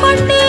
கொண்டே